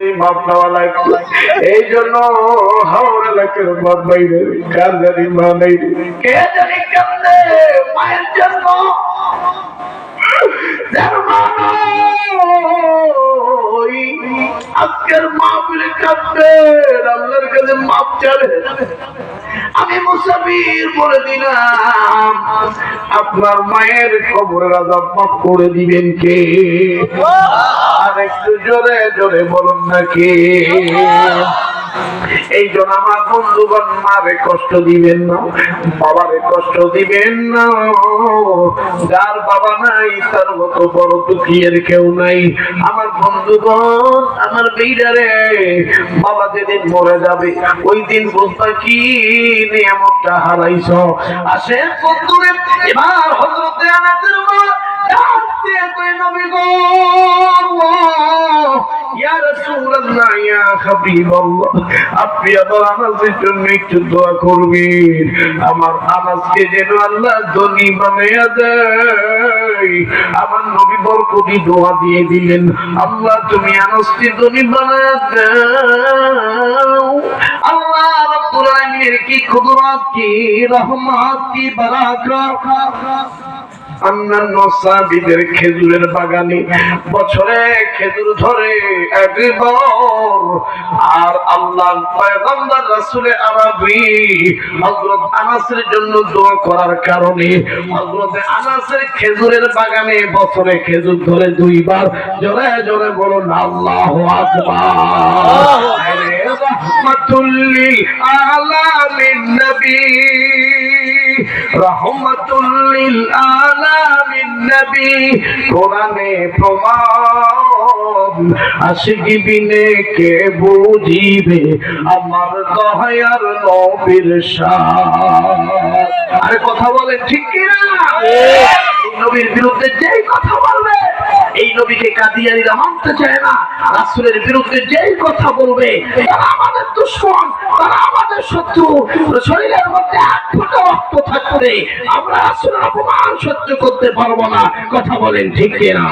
মাপ নেওয়া লাগবে এই জন্য হাওড় এলাকার বাপ রে কার জানি মা নেই কে জানি কেমনে মায়ের জন্য? নাই, আজকের মা কাঁদবেন কাঁদবে আল্লাহর কাছে মাপ চাবে আমি মুসাফির বলে দিলাম, আপনার মায়ের কবরের আজাব মাফ করে দিবেন কে? আর একটু জোরে জোরে বলুন নাকি এই জন্য আমার বন্ধুগণ, মারে কষ্ট দিবেন না, বাবারে কষ্ট দিবেন না। যার বাবা নাই, তার মতো বড় দুঃখীর কেউ নাই। আমার বন্ধুগণ, আমার বেইরারে বাবা যেদিন মরে যাবে ওই দিন বুঝবা কি নিয়ামতটা হারাইছ? বন্ধুরে, এবার হজরতে আনাদের মা ডাক দিয়ে কই নবী গো আপনি আমার আনাসের জন্য একটু দোয়া আল্লাহ দিলেন, আল্লাহ, তুমি আনাসকে ধনী বানাইয়া আল্লাহ রব্বুল আলামিনের কি কুদরত, কি রহমত, কি বারাকাত? অন্যান্য সাবিদের খেজুরের বাগানে বছরে খেজুর ধরে আর আল্লাহ পয়গম্বর রাসূলের আরবি হযরত আনাসের জন্য দোয়া করার কারণে হযরত আনাসের খেজুরের বাগানে বছরে খেজুর ধরে দুইবার। জোরে জোরে বলুন আল্লাহু আকবার। লিল আলামিন নবী। এই নবীকে কাদিয়ানিরা চায় না। রাসূলের বিরুদ্ধে যেই কথা বলবে, তারা আমাদের দুশ্মন, তারা আমাদের শত্রু। শরীরের মধ্যে থাকবে আমরা আসলে অপমান সহ্য করতে পারব না। কথা বলেন ঠিক কিনা?